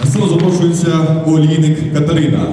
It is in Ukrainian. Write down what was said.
На сцену запрошується олійник Катерина.